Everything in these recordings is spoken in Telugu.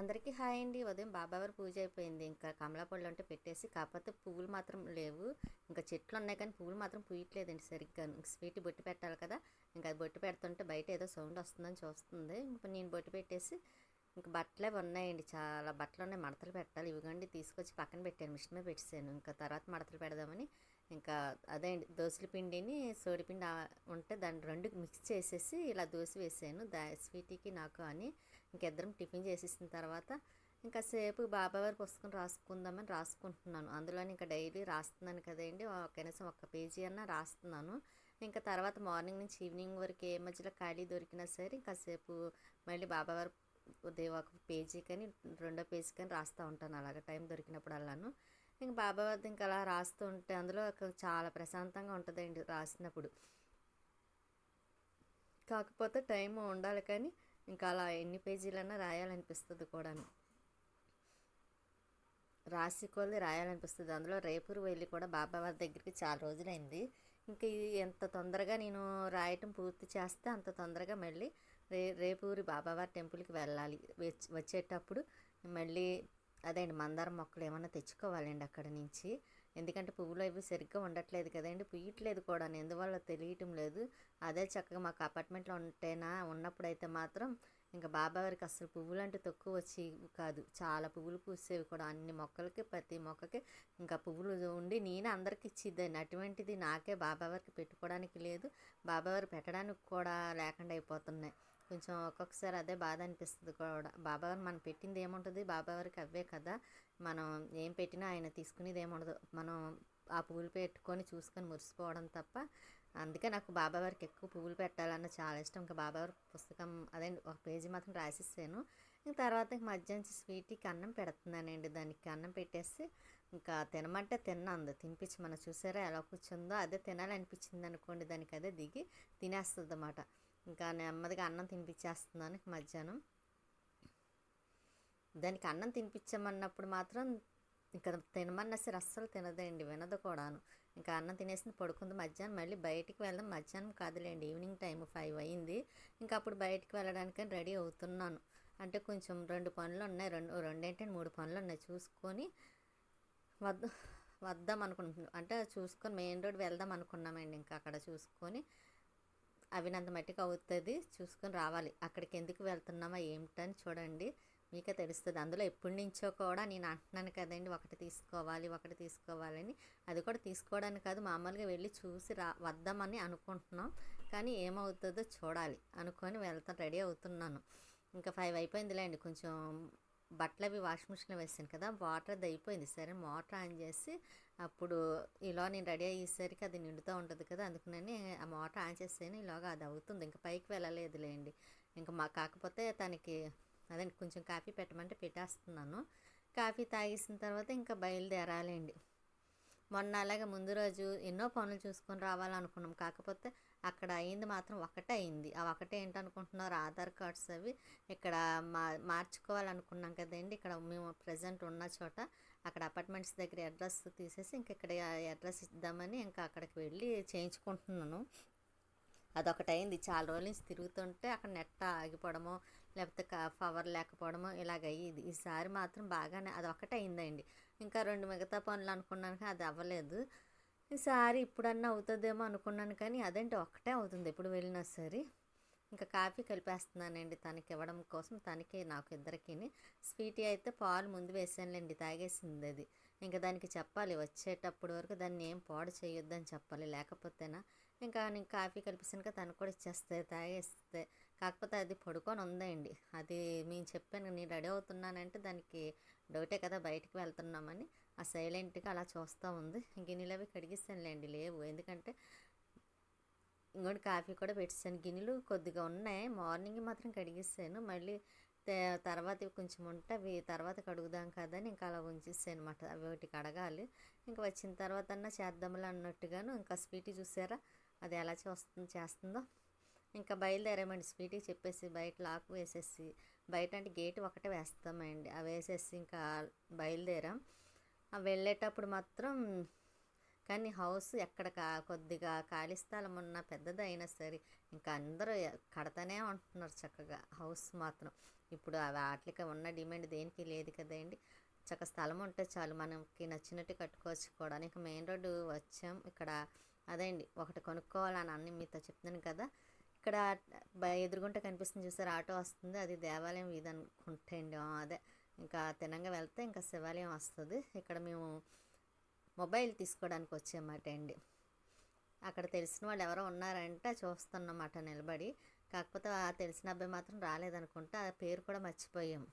అందరికీ హాయ్ అండి. ఉదయం బాబావారి పూజ అయిపోయింది. ఇంకా కమలా పళ్ళు అంటే పెట్టేసి కాకపోతే పువ్వులు మాత్రం లేవు. ఇంకా చెట్లు ఉన్నాయి కానీ పువ్వులు మాత్రం పూయట్లేదండి సరిగ్గా. స్వీట్ బొట్టు పెట్టాలి కదా. ఇంకా అది బొట్టు పెడుతుంటే బయట ఏదో సౌండ్ వస్తుందని చూస్తుంది. ఇంకా నేను బొట్టు పెట్టేసి ఇంకా బట్టలే ఉన్నాయండి. చాలా బట్టలు ఉన్నాయి. మడతలు పెట్టాలి. ఇవిగండి తీసుకొచ్చి పక్కన పెట్టాను. మిషన్ మీద పెట్టేసాను ఇంకా తర్వాత మడతలు పెడదామని. ఇంకా అదే అండి. దోశల పిండిని సోడిపిండి ఉంటే దాన్ని రెండు మిక్స్ చేసేసి ఇలా దోశ వేసాను. దా స్వీటీకి నాకు అని ఇంకిద్దరం టిఫిన్ చేసేసిన తర్వాత ఇంకా సేపు బాబావారి పుస్తకం రాసుకుందామని రాసుకుంటున్నాను. అందులో ఇంకా డైలీ రాస్తున్నాను కదండి. కనీసం ఒక పేజీ అన్నా రాస్తున్నాను. ఇంకా తర్వాత మార్నింగ్ నుంచి ఈవినింగ్ వరకు ఏ మధ్యలో ఖాళీ దొరికినా సరే ఇంకా సేపు మళ్ళీ బాబావారి ఉదయం ఒక పేజీ కానీ రెండో పేజీ కానీ రాస్తూ ఉంటాను. అలాగ టైం దొరికినప్పుడు అలాను. బాబా వారిది ఇంకా అలా రాస్తూ ఉంటే అందులో చాలా ప్రశాంతంగా ఉంటుందండి రాసినప్పుడు. కాకపోతే టైం ఉండాలి కానీ ఇంకా అలా ఎన్ని పేజీలన్నా రాయాలనిపిస్తుంది కూడాను. రాసి కొద్ది రాయాలనిపిస్తుంది. అందులో రేపూరు వెళ్ళి కూడా బాబావారి దగ్గరికి చాలా రోజులైంది. ఇంకా ఇది ఎంత తొందరగా నేను రాయటం పూర్తి చేస్తే అంత తొందరగా మళ్ళీ రే రేపూరి బాబావారి టెంపుల్కి వెళ్ళాలి. వచ్చి- వచ్చేటప్పుడు మళ్ళీ అదే అండి మందారం మొక్కలు ఏమైనా తెచ్చుకోవాలండి అక్కడ నుంచి. ఎందుకంటే పువ్వులు అవి సరిగ్గా ఉండట్లేదు కదండి. పుయ్యట్లేదు కూడా ఎందువల్ల తెలియటం లేదు. అదే చక్కగా మాకు అపార్ట్మెంట్లో ఉంటేనా ఉన్నప్పుడైతే మాత్రం ఇంకా బాబా వారికి అసలు పువ్వులు అంటే తక్కువ వచ్చి కాదు. చాలా పువ్వులు పూసేవి కూడా. అన్ని మొక్కలకి ప్రతి మొక్కకి ఇంకా పువ్వులు ఉండి నేను అందరికి ఇచ్చిద్దాన్ని. అటువంటిది నాకే బాబావారికి పెట్టుకోవడానికి లేదు. బాబావారు పెట్టడానికి కూడా లేకుండా అయిపోతున్నాయి. కొంచెం ఒక్కొక్కసారి అదే బాధ అనిపిస్తుంది కూడా. బాబావారు మనం పెట్టింది ఏముంటుంది? బాబావారికి అవే కదా. మనం ఏం పెట్టినా ఆయన తీసుకునేది ఏముండదు. మనం ఆ పువ్వులు పెట్టుకొని చూసుకొని మురిసిపోవడం తప్ప అందుకే నాకు బాబావారికి ఎక్కువ పువ్వులు పెట్టాలన్న చాలా ఇష్టం. ఇంకా బాబావారి పుస్తకం అదే ఒక పేజీ మాత్రం రాసిస్తాను ఇంక తర్వాత ఇంక మధ్యాహ్నం స్వీట్కి అన్నం పెడుతున్నానండి. దానికి అన్నం పెట్టేసి ఇంకా తినమంటే తిన్నందు తినిపించి మనం చూసారా ఎలా కూర్చుందో. అదే తినాలనిపించింది అనుకోండి. దానికి అదే దిగి తినేస్తుంది అన్నమాట ఇంకా నెమ్మదిగా అన్నం తినిపించేస్తున్నాను మధ్యాహ్నం. దానికి అన్నం తినిపించమన్నప్పుడు మాత్రం ఇంకా తినమన్నా సరే అస్సలు తినదండి వినదు కూడాను. ఇంకా అన్నం తినేసింది పడుకుంది మధ్యాహ్నం మళ్ళీ బయటికి వెళ్దాం మధ్యాహ్నం కాదులేండి ఈవినింగ్ టైం ఫైవ్ అయింది. ఇంకా అప్పుడు బయటికి వెళ్ళడానికి రెడీ అవుతున్నాను. అంటే కొంచెం రెండు పనులు ఉన్నాయి రెండు రెండేంటి మూడు పనులు ఉన్నాయి చూసుకొని వద్ద వద్దాం అనుకుంటున్నాం అంటే చూసుకొని మెయిన్ రోడ్ వెళ్దాం అనుకున్నామండి ఇంకా అక్కడ చూసుకొని అవినంత మట్టికి అవుతుంది. చూసుకొని రావాలి. అక్కడికి ఎందుకు వెళ్తున్నామా ఏమిటని చూడండి. మీకే తెలుస్తుంది. అందులో ఎప్పటి నుంచో కూడా నేను అంటున్నాను కదండి ఒకటి తీసుకోవాలి ఒకటి తీసుకోవాలని. అది కూడా తీసుకోవడానికి కాదు మామూలుగా వెళ్ళి చూసి రా వద్దామని అనుకుంటున్నాం. కానీ ఏమవుతుందో చూడాలి. అనుకొని వెళ్తాను రెడీ అవుతున్నాను. ఇంకా ఫైవ్ అయిపోయిందిలేండి. కొంచెం బట్టలు అవి వాషింగ్ మిషన్లో వేసాను కదా వాటర్ అది అయిపోయింది. సరే మోటార్ ఆన్ చేసి అప్పుడు ఇలా నేను రెడీ అయ్యేసరికి అది నిండుతూ ఉంటుంది కదా అందుకనే ఆ మోటార్ ఆన్ చేస్తేనే ఇలాగా అది అవుతుంది. ఇంకా పైకి వెళ్ళలేదులేండి. ఇంకా మా కాకపోతే తనకి అదే కొంచెం కాఫీ పెట్టమంటే పెట్టేస్తున్నాను. కాఫీ తాగేసిన తర్వాత ఇంకా బయలుదేరాలండి. మొన్న అలాగే ముందు రోజు ఎన్నో పనులు చూసుకొని రావాలనుకున్నాం. కాకపోతే అక్కడ అయింది మాత్రం ఒకటే అయింది. ఆ ఒకటే ఏంటనుకుంటున్నారు? ఆధార్ కార్డ్స్ అవి ఇక్కడ మా మార్చుకోవాలనుకున్నాం కదండి. ఇక్కడ మేము ప్రజెంట్ ఉన్న చోట అక్కడ అపార్ట్మెంట్స్ దగ్గర అడ్రస్ తీసేసి ఇంక ఇక్కడ అడ్రస్ ఇద్దామని ఇంకా అక్కడికి వెళ్ళి చేయించుకుంటున్నాను. అదొకటి అయింది. చాలా రోజుల నుంచి తిరుగుతుంటే అక్కడ నెట్ ఆగిపోవడమో లేకపోతే పవర్ లేకపోవడమో ఇలాగ అయ్యేది. ఈసారి మాత్రం బాగానే అది ఒకటే అయిందండి. ఇంకా రెండు మిగతా పనులు అనుకున్నాను అది అవ్వలేదు. ఈసారి ఇప్పుడన్నా అవుతుందేమో అనుకున్నాను కానీ అదేంటి ఒక్కటే అవుతుంది ఎప్పుడు వెళ్ళినా సరే. ఇంకా కాఫీ కలిపేస్తున్నానండి తనకి ఇవ్వడం కోసం. తనకి నాకు ఇద్దరికి స్వీటీ అయితే పాలు ముందు వేసానులేండి తాగేసింది అది. ఇంకా దానికి చెప్పాలి వచ్చేటప్పుడు వరకు దాన్ని ఏం పాడు చేయొద్దని చెప్పాలి. లేకపోతేనా? ఇంకా నేను కాఫీ కలిపిసాక తను కూడా ఇచ్చేస్తే తాగేస్తే. కాకపోతే అది పడుకొని ఉందండి. అది మేము చెప్పాను నేను రెడీ అవుతున్నానంటే దానికి డౌటే కదా బయటికి వెళ్తున్నామని. ఆ సైలెంట్గా అలా చూస్తూ ఉంది. గిన్నెలు అవి కడిగిస్తానులేండి లేవు. ఎందుకంటే ఇంకోటి కాఫీ కూడా పెట్టేసాను గిన్నెలు కొద్దిగా ఉన్నాయి. మార్నింగ్ మాత్రం కడిగిస్తాను. మళ్ళీ తర్వాత కొంచెం ఉంటే అవి తర్వాత కడుగుదాం కదా అని ఇంకా అలా ఉంచేస్తాను అనమాట అవి ఒకటి కడగాలి. ఇంకా వచ్చిన తర్వాత అన్నా చేద్దాంలే అన్నట్టుగాను ఇంకా స్వీటీ చూసారా? అది ఎలా చూస్తుంది చేస్తుందో. ఇంకా బయలుదేరామండి స్వీటీ చెప్పేసి బయట లాక్ వేసేసి బయట అంటే గేట్ ఒకటే వేస్తామండి. అవి వేసేసి ఇంకా బయలుదేరాం. వెళ్ళేటప్పుడు మాత్రం కానీ హౌస్ ఎక్కడ కా కొద్దిగా ఖాళీ స్థలం ఉన్న పెద్దదైనా సరే ఇంకా అందరూ కడతానే ఉంటున్నారు చక్కగా హౌస్ మాత్రం. ఇప్పుడు వాటికి ఉన్న డిమాండ్ దేనికి లేదు కదండి. చక్క స్థలం ఉంటే చాలు మనకి నచ్చినట్టు కట్టుకోవచ్చు కూడా. ఇంకా మెయిన్ రోడ్డు వచ్చాం ఇక్కడ. అదే అండి ఒకటి కొనుక్కోవాలని అన్ని మీతో చెప్తున్నాను కదా. ఇక్కడ ఎదురుగుంట కనిపిస్తుంది చూసారు ఆటో వస్తుంది. అది దేవాలయం ఇది అనుకుంటే అండి అదే. ఇంకా తినంగా వెళ్తే ఇంకా శివాలయం వస్తుంది. ఇక్కడ మేము మొబైల్ తీసుకోవడానికి వచ్చామాట అండి. అక్కడ తెలిసిన వాళ్ళు ఎవరో ఉన్నారంటే చూస్తున్నమాట నిలబడి. కాకపోతే ఆ తెలిసిన అబ్బాయి మాత్రం రాలేదనుకుంటా ఆ పేరు కూడా మర్చిపోయాం.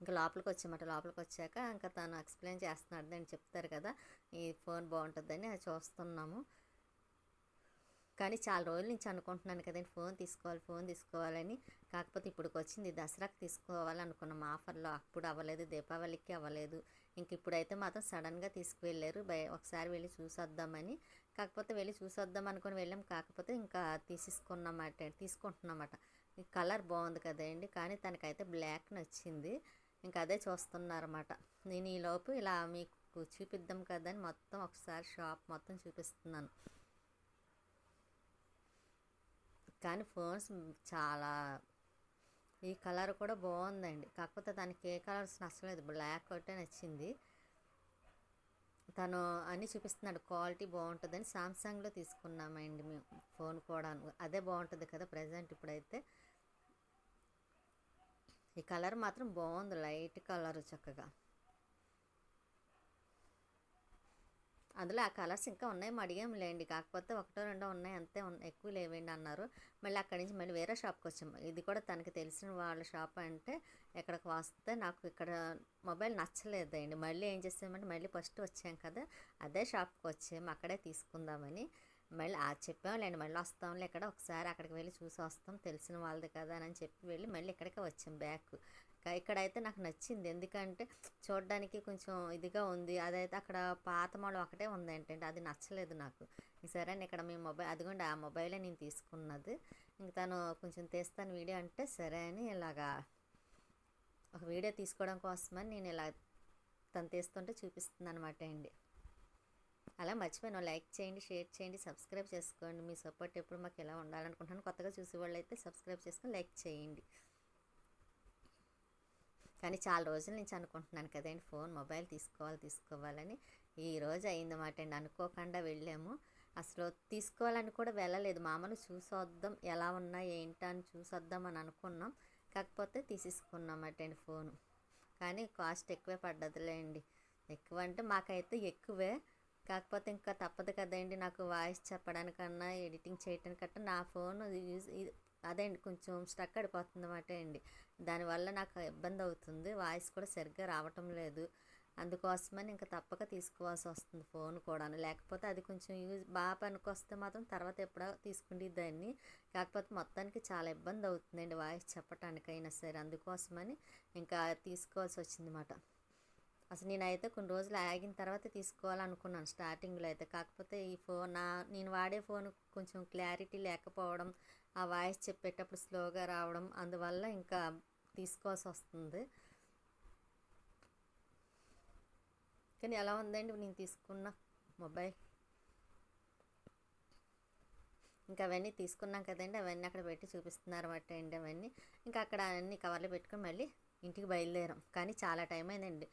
ఇంకా లోపలికి వచ్చామట. లోపలికి వచ్చాక ఇంకా తను ఎక్స్ప్లెయిన్ చేస్తున్నాడు అని చెప్తారు కదా ఈ ఫోన్ బాగుంటుందని అది చూస్తున్నాము. కానీ చాలా రోజుల నుంచి అనుకుంటున్నాను కదండి ఫోన్ తీసుకోవాలి ఫోన్ తీసుకోవాలని. కాకపోతే ఇప్పటికి వచ్చింది దసరాకి తీసుకోవాలనుకున్నాం. ఆఫర్లో అప్పుడు అవ్వలేదు దీపావళికి అవ్వలేదు. ఇంక ఇప్పుడైతే మాత్రం సడన్గా తీసుకువెళ్ళారు. బయ ఒకసారి వెళ్ళి చూసొద్దామని. కాకపోతే వెళ్ళి చూసొద్దాం అనుకుని వెళ్ళాం. కాకపోతే ఇంకా తీసేసుకున్నమాట తీసుకుంటున్నమాట. కలర్ బాగుంది కదండి కానీ తనకైతే బ్లాక్ నచ్చింది. ఇంకా అదే చూస్తున్నారన్నమాట. నేను ఈలోపు ఇలా మీకు చూపిద్దాం కదని మొత్తం ఒకసారి షాప్ మొత్తం చూపిస్తున్నాను. కానీ ఫోన్స్ చాలా ఈ కలర్ కూడా బాగుందండి. కాకపోతే దానికి ఏ కలర్స్ నచ్చలేదు. బ్లాక్ ఒకటే నచ్చింది. తను అన్నీ చూపిస్తున్నాడు. క్వాలిటీ బాగుంటుందని సామ్సంగ్లో తీసుకున్నామండి మేము ఫోన్ కూడా అదే బాగుంటుంది కదా ప్రజెంట్ ఇప్పుడైతే. ఈ కలర్ మాత్రం బాగుంది. లైట్ కలర్ చక్కగా. అందులో ఆ కలర్స్ ఇంకా ఉన్నాయి అడిగాం లేండి కాకపోతే ఒకటో రెండో ఉన్నాయి అంతే ఎక్కువ లేవండి అన్నారు. మళ్ళీ అక్కడి నుంచి మళ్ళీ వేరే షాప్కి వచ్చాము. ఇది కూడా తనకి తెలిసిన వాళ్ళ షాప్ అంటే ఎక్కడికి వస్తే నాకు ఇక్కడ మొబైల్ నచ్చలేదండి. మళ్ళీ ఏం చేసామంటే మళ్ళీ ఫస్ట్ వచ్చాం కదా అదే షాప్కి వచ్చాము అక్కడే తీసుకుందామని. మళ్ళీ ఆ చెప్పాంలేండి మళ్ళీ వస్తాంలే ఇక్కడ ఒకసారి అక్కడికి వెళ్ళి చూసి వస్తాం తెలిసిన వాళ్ళది కదా అని చెప్పి వెళ్ళి మళ్ళీ ఇక్కడికే వచ్చాం బ్యాక్. ఇక్కడైతే నాకు నచ్చింది. ఎందుకంటే చూడడానికి కొంచెం ఇదిగా ఉంది. అదైతే అక్కడ పాత మోడల్ ఒకటే ఉంది ఏంటంటే అది నచ్చలేదు నాకు. సరే ఇక్కడ మీ మొబైల్ అదిగోండి ఆ మొబైలే నేను తీసుకున్నది. ఇంక తను కొంచెం తీస్తాను వీడియో అంటే సరే అని ఇలాగా ఒక వీడియో తీసుకోవడం కోసమని నేను ఇలా తను తీస్తుంటే చూపిస్తుంది అనమాట అండి. అలా మర్చిపోయాను. లైక్ చేయండి షేర్ చేయండి సబ్స్క్రైబ్ చేసుకోండి. మీ సపోర్ట్ ఎప్పుడు మాకు ఎలా ఉండాలనుకుంటున్నాను కొత్తగా చూసేవాళ్ళు అయితే సబ్స్క్రైబ్ చేసుకొని లైక్ చేయండి. కానీ చాలా రోజుల నుంచి అనుకుంటున్నాను కదండి ఫోన్ మొబైల్ తీసుకోవాలి తీసుకోవాలని. ఈ రోజు అయిందన్నమాట అండి అనుకోకుండా వెళ్ళాము. అసలు తీసుకోవాలని కూడా వెళ్ళలేదు. మామూలు చూసొద్దాం ఎలా ఉన్నా ఏంటా అని చూసొద్దాం అని అనుకున్నాం. కాకపోతే తీసేసుకున్నామట అండి ఫోను. కానీ కాస్ట్ ఎక్కువే పడ్డదిలేండి ఎక్కువ అంటే మాకైతే ఎక్కువే. కాకపోతే ఇంకా తప్పదు కదండి నాకు వాయిస్ చెప్పడానికన్నా ఎడిటింగ్ చేయడానికన్నా నా ఫోన్ యూజ్ అదే అండి కొంచెం స్ట్రక్ అడిపోతుంది అన్నమాట అండి. దానివల్ల నాకు ఇబ్బంది అవుతుంది. వాయిస్ కూడా సరిగ్గా రావటం లేదు. అందుకోసమని ఇంకా తప్పక తీసుకోవాల్సి వస్తుంది ఫోన్ కూడా లేకపోతే అది కొంచెం యూజ్ బాగా పనికొస్తే మాత్రం తర్వాత ఎప్పుడో తీసుకుంటే దాన్ని కాకపోతే మొత్తానికి చాలా ఇబ్బంది అవుతుందండి వాయిస్ చెప్పటానికైనా సరే. అందుకోసమని ఇంకా తీసుకోవాల్సి వచ్చిందన్నమాట అసలు నేనైతే కొన్ని రోజులు ఆగిన తర్వాత తీసుకోవాలనుకున్నాను స్టార్టింగ్లో అయితే. కాకపోతే ఈ ఫోన్ నా నేను వాడే ఫోన్ కొంచెం క్లారిటీ లేకపోవడం ఆ వాయిస్ చెప్పేటప్పుడు స్లోగా రావడం అందువల్ల ఇంకా తీసుకోవాల్సి వస్తుంది. కానీ ఎలా ఉందండి? నేను తీసుకున్న మొబైల్. ఇంకా అవన్నీ తీసుకున్నాం కదండి. అవన్నీ అక్కడ పెట్టి చూపిస్తున్నారు అన్నమాట అండి అవన్నీ. ఇంకా అక్కడ అన్ని కవర్లు పెట్టుకుని మళ్ళీ ఇంటికి బయలుదేరాం. కానీ చాలా టైం అయిందండి.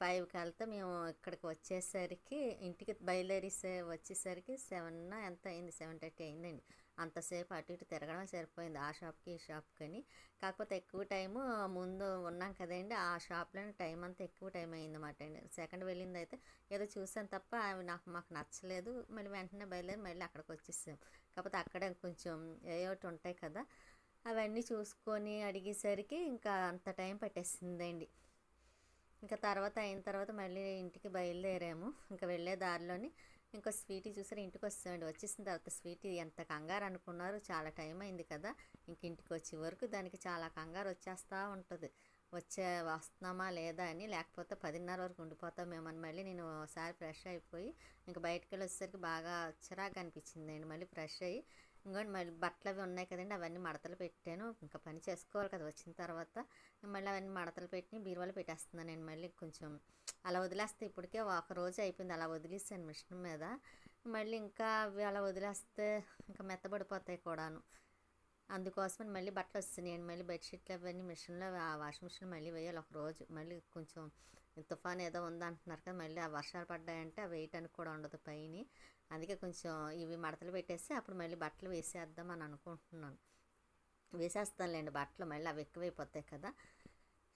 ఫైవ్కి వెళ్తే మేము ఇక్కడికి వచ్చేసరికి ఇంటికి బయలుదేరి వచ్చేసరికి సెవెన్ ఎంత అయింది? సెవెన్ థర్టీ అయిందండి. అంతసేపు అటు ఇటు తిరగడం సరిపోయింది ఆ షాప్కి ఈ షాప్కి అని కాకపోతే ఎక్కువ టైము ముందు ఉన్నాం కదండి ఆ షాప్లోనే టైం అంతా ఎక్కువ టైం అయిందన్నమాట అండి. సెకండ్ వెళ్ళింది అయితే ఏదో చూసాను తప్ప అవి నాకు మాకు నచ్చలేదు. మళ్ళీ వెంటనే బయలుదేరి మళ్ళీ అక్కడికి వచ్చేసాం. కాకపోతే అక్కడ కొంచెం ఏ ఒకటి ఉంటాయి కదా అవన్నీ చూసుకొని అడిగేసరికి ఇంకా అంత టైం పట్టేసిందండి. ఇంకా తర్వాత అయిన తర్వాత మళ్ళీ ఇంటికి బయలుదేరాము. ఇంకా వెళ్ళే దారిలోని ఇంకో స్వీటీ చూసారు? ఇంటికి వస్తామండి వచ్చేసిన తర్వాత స్వీటీ ఎంత కంగారు అనుకున్నారు చాలా టైం అయింది కదా. ఇంక ఇంటికి వచ్చే వరకు దానికి చాలా కంగారు వచ్చేస్తూ ఉంటుంది. వచ్చే వస్తున్నామా లేదా అని లేకపోతే పదిన్నర వరకు ఉండిపోతాం మేమని మళ్ళీ నేను ఒకసారి ఫ్రెష్ అయిపోయి ఇంకా బయటకు వెళ్ళి వచ్చేసరికి బాగా చిరాకు అనిపించింది. అండి మళ్ళీ ఫ్రెష్ అయ్యి ఇంకోటి మళ్ళీ బట్టలు అవి ఉన్నాయి కదండి అవన్నీ మడతలు పెట్టాను. ఇంకా పని చేసుకోవాలి కదా వచ్చిన తర్వాత మళ్ళీ అవన్నీ మడతలు పెట్టి బీరువాలో పెట్టేస్తున్నాను నేను మళ్ళీ. కొంచెం అలా వదిలేస్తే ఇప్పటికే ఒక రోజు అయిపోయింది అలా వదిలేసాను మిషన్ మీద. మళ్ళీ ఇంకా అవి అలా వదిలేస్తే ఇంకా మెత్తబడిపోతాయి కూడాను. అందుకోసమని మళ్ళీ బట్టలు వస్తున్నాయి. మళ్ళీ బెడ్షీట్లు అవన్నీ మిషన్లో ఆ వాషింగ్ మిషన్ మళ్ళీ వేయాలి ఒక రోజు. మళ్ళీ కొంచెం తుఫాన్ ఏదో ఉందంటున్నారు కదా మళ్ళీ ఆ వర్షాలు పడ్డాయంటే ఆ వేయటానికి కూడా ఉండదు పైన. అందుకే కొంచెం ఇవి మడతలు పెట్టేసి అప్పుడు మళ్ళీ బట్టలు వేసేద్దాం అని అనుకుంటున్నాను. వేసేస్తానులేండి బట్టలు మళ్ళీ అవి ఎక్కువైపోతాయి కదా.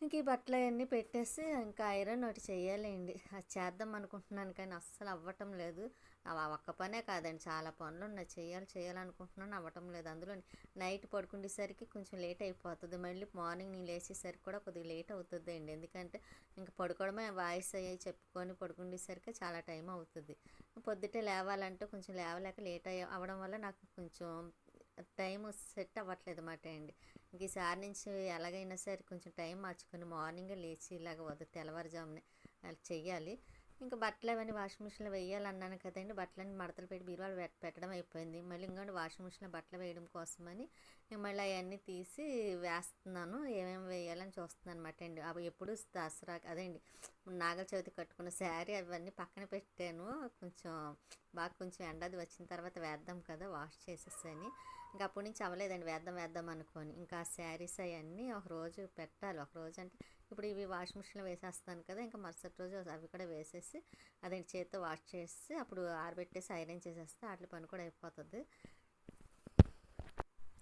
ఇంక ఈ బట్టలు అవన్నీ పెట్టేసి ఇంకా ఐరన్ ఒకటి చేయాలండి. అది చేద్దాం అనుకుంటున్నాను కానీ అస్సలు అవ్వటం లేదు. ఆ ఒక్క పనే కాదండి. చాలా పనులు ఉన్నాయి చేయాలి చేయాలనుకుంటున్నాను. అవ్వటం లేదు. అందులో నైట్ పడుకునేసరికి కొంచెం లేట్ అయిపోతుంది. మళ్ళీ మార్నింగ్ నేను లేచేసరికి కూడా కొద్దిగా లేట్ అవుతుంది అండి ఎందుకంటే ఇంకా పడుకోవడమే వాయిస్ అయ్యి చెప్పుకొని పడుకునేసరికి చాలా టైం అవుతుంది. పొద్దుటే లేవాలంటే కొంచెం లేవలేక లేట్ అయ్యి అవ్వడం వల్ల నాకు కొంచెం టైం సెట్ అవ్వట్లేదు అన్నమాట అండి ఇంక ఈసారి నుంచి ఎలాగైనా సరే కొంచెం టైం మార్చుకొని మార్నింగే లేచి ఇలాగ వద్దు తెల్లవారుజామునే అలా చెయ్యాలి. ఇంకా బట్టలు అవన్నీ వాషింగ్ మిషన్లో వేయాలన్నాను కదండి. బట్టలన్నీ మడతలు పెట్టి బీరువాలు పెట్టడం అయిపోయింది. మళ్ళీ ఇంకోటి వాషింగ్ మిషన్లో బట్టలు వేయడం కోసమని మళ్ళీ అవన్నీ తీసి వేస్తున్నాను. ఏమేమి వేయాలని చూస్తున్నాను అనమాట అండి. అవి ఎప్పుడు దసరా అదేండి నాగల చవితి కట్టుకున్న శారీ అవన్నీ పక్కన పెట్టాను. కొంచెం బాగా కొంచెం ఎండది వచ్చిన తర్వాత వేద్దాం కదా వాష్ చేసేసని. ఇంకా అప్పటి నుంచి అవ్వలేదండి. వేద్దాం వేద్దాం అనుకొని. ఇంకా శారీస్ అవన్నీ ఒక రోజు పెట్టాలి. ఒక రోజు అంటే ఇప్పుడు ఇవి వాషింగ్ మిషన్లో వేసేస్తాను కదా ఇంకా మరుసటి రోజు అవి కూడా వేసేసి అదే చేత్తో వాష్ చేసి అప్పుడు ఆరబెట్టేసి ఐరన్ చేసేస్తే వాటి పని కూడా అయిపోతుంది.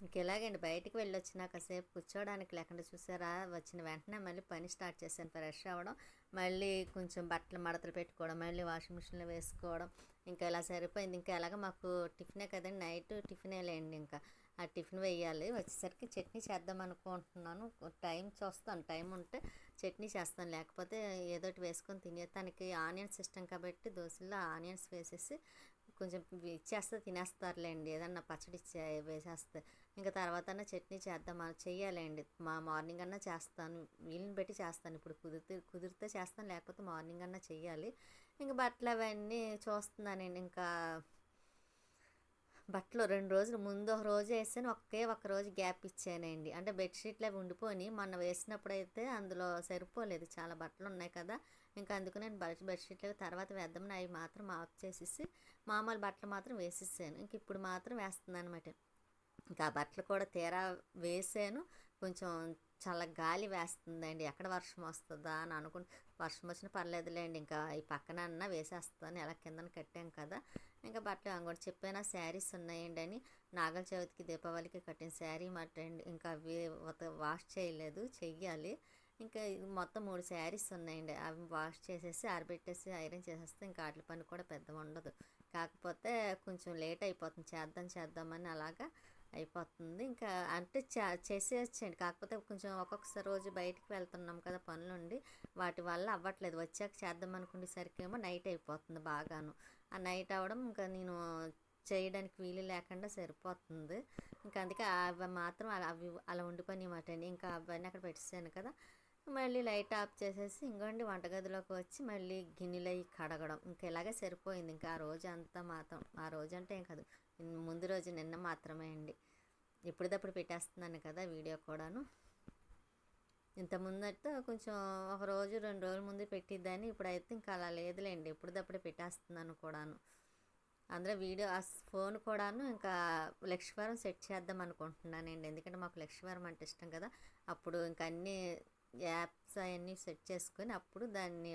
ఇంకెలాగండి బయటికి వెళ్ళి వచ్చినా కాసేపు కూర్చోవడానికి లేకుండా చూసారా? వచ్చిన వెంటనే మళ్ళీ పని స్టార్ట్ చేశాను ఫ్రెష్ అవ్వడం మళ్ళీ కొంచెం బట్టలు మడతలు పెట్టుకోవడం మళ్ళీ వాషింగ్ మిషన్లో వేసుకోవడం ఇంకా ఇలా సరిపోయింది. ఇంకా ఎలాగ మాకు టిఫినే కదండి నైట్ టిఫినే లేండి ఇంకా. ఆ టిఫిన్ వేయాలి వచ్చేసరికి చట్నీ చేద్దాం అనుకుంటున్నాను. టైం చూస్తాను టైం ఉంటే చట్నీ చేస్తాను. లేకపోతే ఏదోటి వేసుకొని తినే తనకి ఆనియన్స్ ఇష్టం కాబట్టి దోశల్లో ఆనియన్స్ వేసేసి కొంచెం ఇచ్చేస్తే తినేస్తారులేండి. ఏదన్నా పచ్చడి వేసేస్తే ఇంకా తర్వాత చట్నీ చేద్దాం చెయ్యాలండి. మా మార్నింగ్ అన్నా చేస్తాను. వీళ్ళని పెట్టి చేస్తాను. ఇప్పుడు కుదిరితే కుదిరితే చేస్తాను. లేకపోతే మార్నింగ్ అన్నా చెయ్యాలి. ఇంకా బట్టలు అవన్నీ చూస్తున్నానండి. ఇంకా బట్టలు రెండు రోజులు ముందు ఒక రోజు వేసాను. ఒకే ఒక రోజు గ్యాప్ ఇచ్చానండి అంటే బెడ్షీట్లు అవి ఉండిపోయి మొన్న వేసినప్పుడు అయితే అందులో సరిపోలేదు. చాలా బట్టలు ఉన్నాయి కదా. ఇంకా అందుకు నేను బెడ్షీట్లు తర్వాత వేద్దామని అవి మాత్రం ఆఫ్ చేసేసి మామూలు బట్టలు మాత్రం వేసేసాను. ఇంక ఇప్పుడు మాత్రం వేస్తున్నాను అనమాట ఇంకా ఆ బట్టలు కూడా తీరా వేసాను. కొంచెం చాలా గాలి వేస్తుందండి. ఎక్కడ వర్షం వస్తుందా అని అనుకుని వర్షం వచ్చినా పర్లేదులేండి. ఇంకా ఈ పక్కన అన్న వేసేస్తాను. ఎలా కిందన కట్టాం కదా. ఇంకా బట్టలు అంగడి చెప్పిన శారీస్ ఉన్నాయండి అని. నాగల చవితికి దీపావళికి కట్టిన శారీ మట్టండి ఇంకా అవి వాష్ చేయలేదు చెయ్యాలి. ఇంకా మొత్తం మూడు శారీస్ ఉన్నాయండి. అవి వాష్ చేసేసి ఆరబెట్టేసి ఐరన్ చేసేస్తే ఇంకా వాటి పని కూడా పెద్ద ఉండదు. కాకపోతే కొంచెం లేట్ అయిపోతుంది. చేద్దాం చేద్దామని అలాగా అయిపోతుంది. ఇంకా అంటే చేసేయచ్చండి. కాకపోతే కొంచెం ఒక్కొక్కసారి రోజు బయటికి వెళ్తున్నాం కదా పనులుండి వాటి వల్ల అవ్వట్లేదు. వచ్చాక చేద్దాం అనుకునేసరికి ఏమో నైట్ అయిపోతుంది బాగాను. ఆ నైట్ అవ్వడం ఇంకా నేను చేయడానికి వీలు లేకుండా సరిపోతుంది. ఇంకా అందుకే అవి మాత్రం అలా అవి అలా ఉండిపోయి అండి. ఇంకా అవన్నీ అక్కడ పెట్టేసాను కదా. మళ్ళీ లైట్ ఆఫ్ చేసేసి ఇంకోండి వంటగదిలోకి వచ్చి మళ్ళీ గిన్నెలు అవి కడగడం. ఇంకా ఇలాగే సరిపోయింది. ఇంకా ఆ రోజు అంతా మాత్రం ఆ రోజు అంటే ఏం కాదు. ముందు రోజు నిన్న మాత్రమే అండి. ఎప్పుడుదప్పుడు పెట్టేస్తున్నాను కదా వీడియో కూడాను. ఇంత ముందట కొంచెం ఒక రోజు రెండు రోజుల ముందు పెట్టిద్దని ఇప్పుడైతే ఇంకా అలా లేదులేండి. ఎప్పుడుదప్పుడు పెట్టేస్తున్నాను కూడాను. అందులో వీడియో ఆ ఫోన్ కూడాను ఇంకా లక్ష్మీవారం సెట్ చేద్దాం అనుకుంటున్నానండి. ఎందుకంటే మాకు లక్ష్మీవారం అంటే ఇష్టం కదా. అప్పుడు ఇంకా అన్ని యాప్స్ అవన్నీ సెట్ చేసుకొని అప్పుడు దాన్ని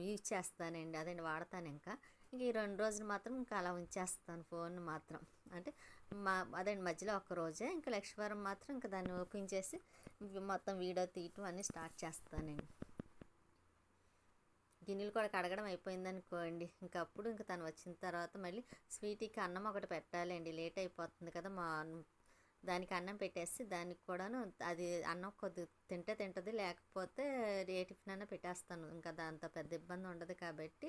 యూజ్ చేస్తానండి. అదండి వాడతాను ఇంకా. ఇంక ఈ రెండు రోజులు మాత్రం ఇంకా అలా ఉంచేస్తాను ఫోన్ మాత్రం. అంటే మా అదండి మధ్యలో ఒక రోజే. ఇంకా లక్ష్మీవారం మాత్రం ఇంకా దాన్ని ఓపెన్ చేసి మొత్తం వీడియో తీయటం అన్నీ స్టార్ట్ చేస్తానండి. గిన్నెలు కూడా కడగడం అయిపోయింది అనుకోండి ఇంకప్పుడు ఇంకా తను వచ్చిన తర్వాత మళ్ళీ స్వీటీకి అన్నం ఒకటి పెట్టాలండి. లేట్ అయిపోతుంది కదా మా దానికి అన్నం పెట్టేసి దానికి కూడాను అది అన్నం కొద్ది తింటే తింటుంది లేకపోతే ఏ టిఫిన్ అన్న పెట్టేస్తాను. ఇంకా దాంతో పెద్ద ఇబ్బంది ఉండదు కాబట్టి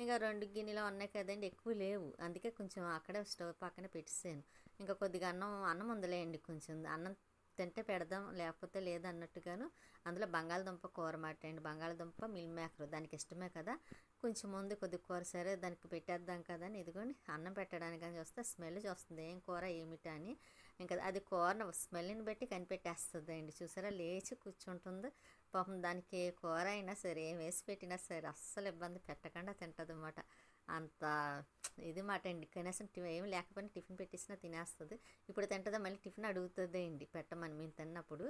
ఇంకా రెండు గిన్నెలు ఉన్నాయి కదండి ఎక్కువ లేవు. అందుకే కొంచెం అక్కడే స్టవ్ పక్కన పెట్టేసాను. ఇంకా కొద్దిగా అన్నం అన్నం ఉందిలేండి కొంచెం. అన్నం తింటే పెడదాం లేకపోతే లేదన్నట్టుగాను అందులో బంగాళదుంప కూర మాట అండి. బంగాళదుంప మిల్ మేకర్ దానికి ఇష్టమే కదా. కొంచెం ముందు కొద్ది కూర సరే దానికి పెట్టేద్దాం కదా అని ఇదిగోండి. అన్నం పెట్టడానికి అని చూస్తే స్మెల్ చూస్తుంది. ఏం కూర ఏమిటా అని. ఇంకా అది కూర స్మెల్ని బట్టి కనిపెట్టేస్తుంది అండి చూసారా? లేచి కూర్చుంటుంది. పాపం దానికి ఏ కూర అయినా సరే ఏం వేసి పెట్టినా సరే అస్సలు ఇబ్బంది పెట్టకుండా తింటుంది అనమాట అంత ఇది మాట అండి. కనీసం ఏం లేకపోయినా టిఫిన్ పెట్టేసినా తినేస్తుంది. ఇప్పుడు తింటుందా మళ్ళీ టిఫిన్ అడుగుతుందే అండి పెట్టమని. మేము తిన్నప్పుడు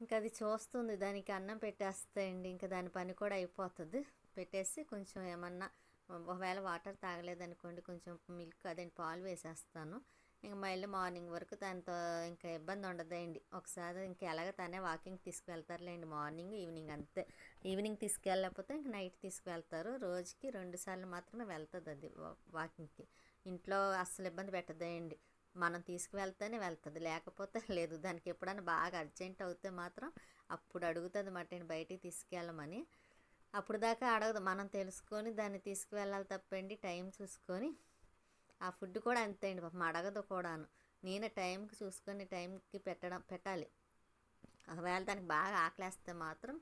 ఇంకా అది చూస్తుంది. దానికి అన్నం పెట్టేస్తాయండి ఇంకా దాని పని కూడా అయిపోతుంది. పెట్టేసి కొంచెం ఏమన్నా ఒకవేళ వాటర్ తాగలేదనుకోండి కొంచెం మిల్క్ అదే పాలు వేసేస్తాను. ఇంక మళ్ళీ మార్నింగ్ వరకు తనతో ఇంకా ఇబ్బంది ఉండదండి. ఒకసారి ఇంక ఎలాగ తనే వాకింగ్ తీసుకువెళ్తారులేండి. మార్నింగ్ ఈవినింగ్ అంతే. ఈవినింగ్ తీసుకెళ్ళకపోతే ఇంక నైట్ తీసుకువెళ్తారు. రోజుకి రెండు సార్లు మాత్రమే వెళ్తుంది అది వాకింగ్కి. ఇంట్లో అస్సలు ఇబ్బంది పెట్టదండి. మనం తీసుకువెళ్తేనే వెళ్తుంది. లేకపోతే లేదు. దానికి ఎప్పుడైనా బాగా అర్జెంట్ అవుతే మాత్రం అప్పుడు అడుగుతుంది మాట బయటికి తీసుకెళ్ళమని. అప్పుడు దాకా అడగదు. మనం తెలుసుకొని దాన్ని తీసుకువెళ్ళాలి తప్పండి. టైం చూసుకొని ఆ ఫుడ్ కూడా అంతే అండి పాపం అడగదు కూడాను. నేను టైంకి చూసుకొని టైంకి పెట్టడం పెట్టాలి. ఒకవేళ దానికి బాగా ఆకలేస్తే మాత్రం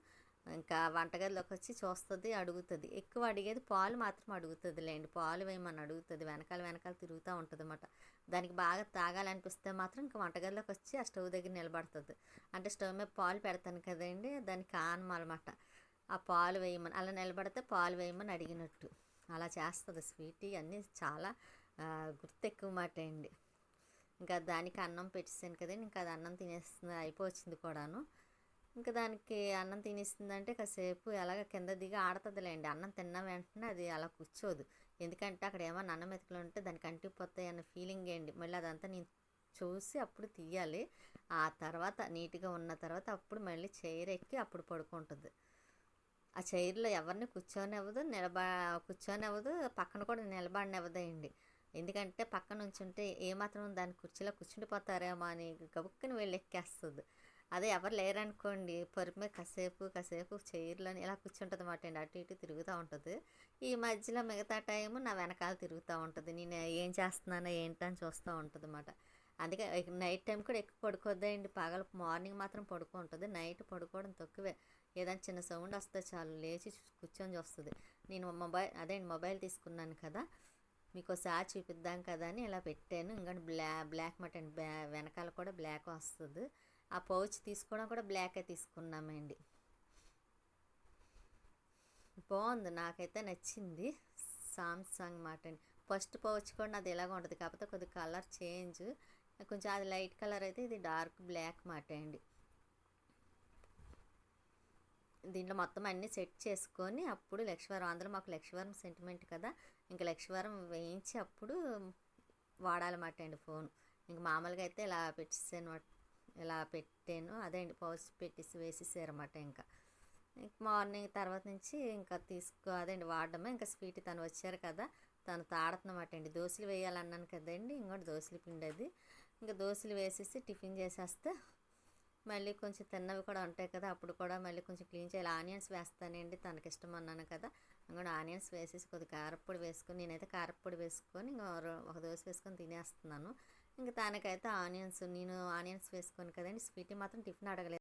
ఇంకా వంటగదిలోకి వచ్చి చూస్తుంది అడుగుతుంది. ఎక్కువ అడిగేది పాలు మాత్రం అడుగుతుంది లేండి పాలు వేయమని అడుగుతుంది వెనకాల వెనకాల తిరుగుతూ ఉంటుంది అనమాట దానికి బాగా తాగాలనిపిస్తే మాత్రం ఇంకా వంటగదిలోకి వచ్చి ఆ స్టవ్ దగ్గర నిలబడుతుంది. అంటే స్టవ్ మీద పాలు పెడతాను కదండి దానికి అనమాట ఆ పాలు వేయమని అలా నిలబడితే పాలు వేయమని అడిగినట్టు. అలా చేస్తుంది స్వీట్ అన్నీ చాలా గుర్తు ఎక్కువ మాట అండి ఇంకా దానికి అన్నం పెట్టేసాను కదండి ఇంకా అది అన్నం తినేస్తుంది అయిపోవచ్చింది కూడాను. ఇంకా దానికి అన్నం తినేస్తుందంటే కాసేపు ఎలాగ కింద దిగి ఆడుతుందిలేండి. అన్నం తిన్న వెంటనే అది అలా కూర్చోదు. ఎందుకంటే అక్కడ ఏమన్నా అన్నం మెతుకులు ఉంటే దానికి అంటిపోతాయి అన్న ఫీలింగ్ ఏంటి? మళ్ళీ అదంతా నేను చూసి అప్పుడు తీయాలి. ఆ తర్వాత నీట్గా ఉన్న తర్వాత అప్పుడు మళ్ళీ చైర్ ఎక్కి అప్పుడు పడుకుంటుంది. ఆ చైర్లో ఎవరిని కూర్చోనివ్వదు నిలబ కూర్చోనివ్వదు పక్కన కూడా నిలబడినివ్వదండి. ఎందుకంటే పక్కన ఉంచుంటే ఏమాత్రం దాని కుర్చీలో కూర్చుండిపోతారేమో అని గబుక్కుని వెళ్ళి ఎక్కేస్తుంది. అదే ఎవరు లేరనుకోండి పొరుపు మీద కాసేపు కాసేపు చైర్లోని ఇలా కూర్చుంటుంది అన్నమాట అండి. అటు ఇటు తిరుగుతూ ఉంటుంది. ఈ మధ్యలో మిగతా టైం నా వెనకాల తిరుగుతూ ఉంటుంది. నేను ఏం చేస్తున్నానో ఏంటని చూస్తూ ఉంటుంది అన్నమాట. అందుకే నైట్ టైం కూడా ఎక్కువ పడుకోద్దండి. పగల మార్నింగ్ మాత్రం పడుకుంటుంది నైట్ పడుకోవడం తక్కువే. ఏదైనా చిన్న సౌండ్ వస్తే చాలు. లేచి కూర్చొని చూస్తుంది. నేను మొబైల్ అదే మొబైల్ తీసుకున్నాను కదా. మీకు ఒకసారి చూపిద్దాం కదా అని ఇలా పెట్టాను. ఇంకా బ్లా బ్లాక్ మటన్ వెనకాల కూడా బ్లాక్ వస్తుంది. ఆ పౌచ్ తీసుకోవడం కూడా బ్లాకే తీసుకున్నామండి. బాగుంది నాకైతే నచ్చింది. Samsung mutton. ఫస్ట్ పౌచ్ కూడా నాది ఇలాగ ఉంటుంది కాకపోతే కొద్ది కలర్ చేంజ్. కొంచెం అది లైట్ కలర్ అయితే ఇది డార్క్ బ్లాక్ మాట అండి. దీంట్లో మొత్తం అన్నీ సెట్ చేసుకొని అప్పుడు లక్ష్మీవారం అందులో మాకు లక్ష్మీవారం సెంటిమెంట్ కదా. ఇంకా లక్ష్మీవారం వేయించి అప్పుడు వాడాలన్నమాట అండి ఫోన్. ఇంక మామూలుగా అయితే ఇలా పెట్టేసాను ఇలా పెట్టాను అదే అండి పౌస్ పెట్టేసి వేసేసారన్నమాట ఇంకా. మార్నింగ్ తర్వాత నుంచి ఇంకా తీసుకో అదండి వాడడమే. ఇంకా స్వీట్ తను వచ్చారు కదా తను తాడుతున్నమాట అండి. దోశలు వేయాలన్నాను కదండి ఇంకోటి దోశలు పిండి అది. ఇంకా దోశలు వేసేసి టిఫిన్ చేసేస్తే మళ్ళీ కొంచెం తిన్నవి కూడా ఉంటాయి కదా అప్పుడు కూడా మళ్ళీ కొంచెం క్లీన్ చేయాలి. ఆనియన్స్ వేస్తానండి తనకి ఇష్టం అన్నాను కదా. కూడా ఆనియన్స్ వేసేసి కొద్దిగా కారప్పొడి వేసుకొని నేనైతే కారప్పొడి వేసుకొని ఒక దోశ వేసుకొని తినేస్తున్నాను. ఇంకా తనకైతే ఆనియన్స్ నేను ఆనియన్స్ వేసుకొని కదండి. స్వీట్ మాత్రం టిఫిన్ అడగలేదు.